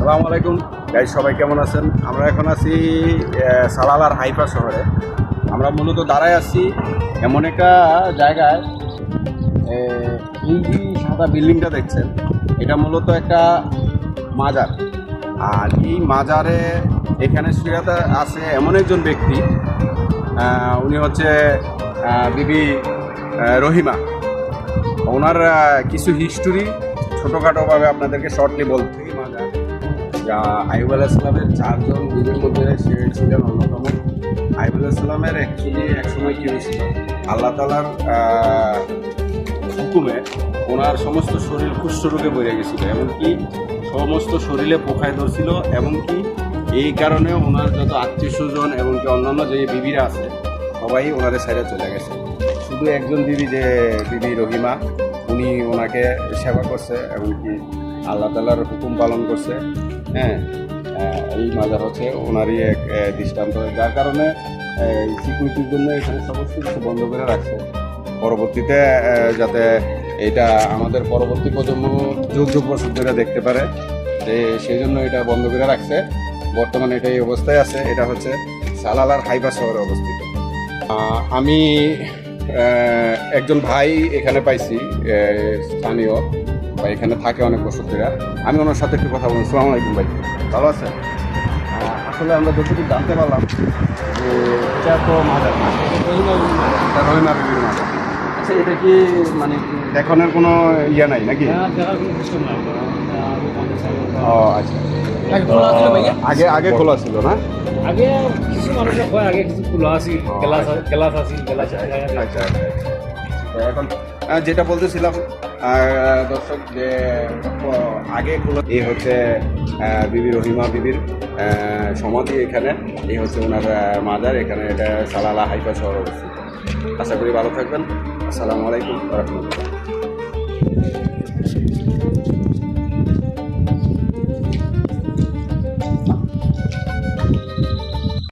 সালাম আলাইকুম। গাই সবাই কেমন আছেন? আমরা এখন আছি সালালার হাইফা শহরে। আমরা মূলত দাঁড়ায় আছি এমন একটা জায়গায় এই সাদা বিল্ডিংটা দেখছেন। এটা মূলত একটা মাজার। আর এই মাজারে এখানে শুয়াতে আছে এমন একজন ব্যক্তি উনি হচ্ছে বিবি রহিমা। ওনার কিছু হিস্টোরি ছোটোখাটোভাবে আপনাদেরকে শর্টলি বলতে যা আইব চারজন বীরের মধ্যে সে ছিলেন অন্যতম। আইব আলাইসলামের অ্যাকচুয়ালি একসময় কী হয়েছিল আল্লাহ তালার হুকুমে ওনার সমস্ত শরীর কুষ্ঠরোগে বেড়ে গেছিল, এমনকি সমস্ত শরীরে পোকায় ধরছিল, এমনকি এই কারণে ওনার যত আত্মীয় স্বজন এমনকি অন্যান্য যে বিবিরা আছে, সবাই ওনারে সাইডে চলে গেছে। শুধু একজন দিদি যে বিবি রহিমা, উনি ওনাকে সেবা করছে, এমনকি আল্লাহ তালার হুকুম পালন করছে। হ্যাঁ এই মাজার হচ্ছে ওনারই এক দৃষ্টান্ত। যার কারণে সিকিউরিটির জন্য এখানে সমস্ত কিছু বন্ধ করে রাখছে। পরবর্তীতে যাতে এটা আমাদের পরবর্তী প্রজন্ম যুগ যুগ বছর ধরে দেখতে পারে যে সেই জন্য এটা বন্ধ করে রাখছে। বর্তমানে এটা এই অবস্থায় আছে। এটা হচ্ছে সালালার হাইবা শহরে অবস্থিত। আমি একজন ভাই এখানে পাইছি স্থানীয়। বা এখানে থাকে অনেক বছর ধরে। আমি ওনার সাথে একটু কথা বলব। সালাম আলাইকুম ভাই। ভালো আছেন? আসলে আমরা যতটুকু জানতে পারলাম যে এটা তো মাজার না। এটা রহিমা বিবির মাজার। আচ্ছা এটা কি মানে এখনের কোনো ইয়ে নাই নাকি? ও আচ্ছা। আগে? আগে আগে খোলা ছিল না? আগে কিছু মানুষের কয় আগে কিছু খোলা আছে ক্লাস ক্লাস আছে ক্লাস আচ্ছা আচ্ছা তো এখন যেটা বলতেছিলাম আহ, দর্শক যে আগে এই হচ্ছে বিবি রহিমা বিবির সমাধি এখানে। এই হচ্ছে ওনার মাদার মাজার। এখানে এটা সালালা হাইফা শহর অবস্থিত। আশা করি ভালো থাকবেন। আসসালামু আলাইকুম রহমতুল্লাহ।